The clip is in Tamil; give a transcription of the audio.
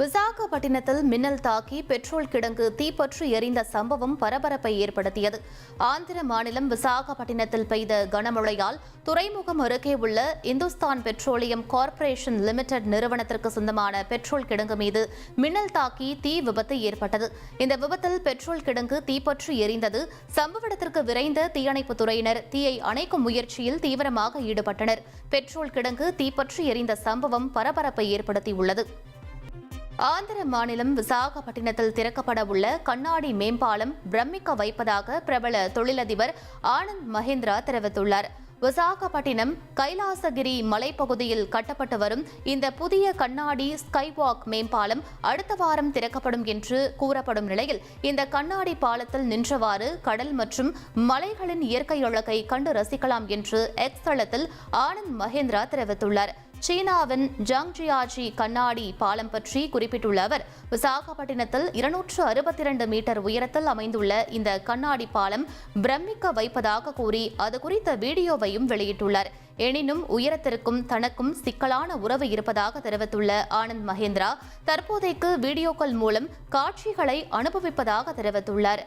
விசாகப்பட்டினத்தில் மின்னல் தாக்கி பெட்ரோல் கிடங்கு தீப்பற்றி எரிந்த சம்பவம் பரபரப்பை ஏற்படுத்தியது. ஆந்திர மாநிலம் விசாகப்பட்டினத்தில் பெய்த கனமழையால் துறைமுகம் அருகே உள்ள இந்துஸ்தான் பெட்ரோலியம் கார்ப்பரேஷன் லிமிடெட் நிறுவனத்திற்கு சொந்தமான பெட்ரோல் கிடங்கு மீது மின்னல் தாக்கி தீ விபத்து ஏற்பட்டது. இந்த விபத்தில் பெட்ரோல் கிடங்கு தீப்பற்றி எரிந்தது. சம்பவ இடத்திற்கு விரைந்த தீயணைப்புத் துறையினர் தீயை அணைக்கும் முயற்சியில் தீவிரமாக ஈடுபட்டனர். பெட்ரோல் கிடங்கு தீப்பற்றி எரிந்த சம்பவம் பரபரப்பை ஏற்படுத்தியுள்ளது. ஆந்திர மாநிலம் விசாகப்பட்டினத்தில் திறக்கப்பட உள்ள கண்ணாடி மேம்பாலம் பிரமிக்க வைப்பதாக பிரபல தொழிலதிபர் ஆனந்த் மஹிந்திரா தெரிவித்துள்ளார். விசாகப்பட்டினம் கைலாசகிரி மலைப்பகுதியில் கட்டப்பட்டு வரும் இந்த புதிய கண்ணாடி ஸ்கைவாக் மேம்பாலம் அடுத்த வாரம் திறக்கப்படும் என்று கூறப்படும் நிலையில் இந்த கண்ணாடி பாலத்தில் நின்றவாறு கடல் மற்றும் மலைகளின் இயற்கை அழகை கண்டு ரசிக்கலாம் என்று எக்ஸ் தளத்தில் ஆனந்த் மகேந்திரா தெரிவித்துள்ளார். சீனாவின் ஜங்ஜியாஜி கண்ணாடி பாலம் பற்றி குறிப்பிட்டுள்ள அவர் விசாகப்பட்டினத்தில் இருநூற்று அறுபத்தி இரண்டு மீட்டர் உயரத்தில் அமைந்துள்ள இந்த கண்ணாடி பாலம் பிரமிக்க வைப்பதாக கூறி அது குறித்த வீடியோவையும் வெளியிட்டுள்ளார். எனினும் உயரத்திற்கும் தனக்கும் சிக்கலான உறவு இருப்பதாக தெரிவித்துள்ள ஆனந்த் மகேந்திரா தற்போதைக்கு வீடியோக்கள் மூலம் காட்சிகளை அனுபவிப்பதாக தெரிவித்துள்ளார்.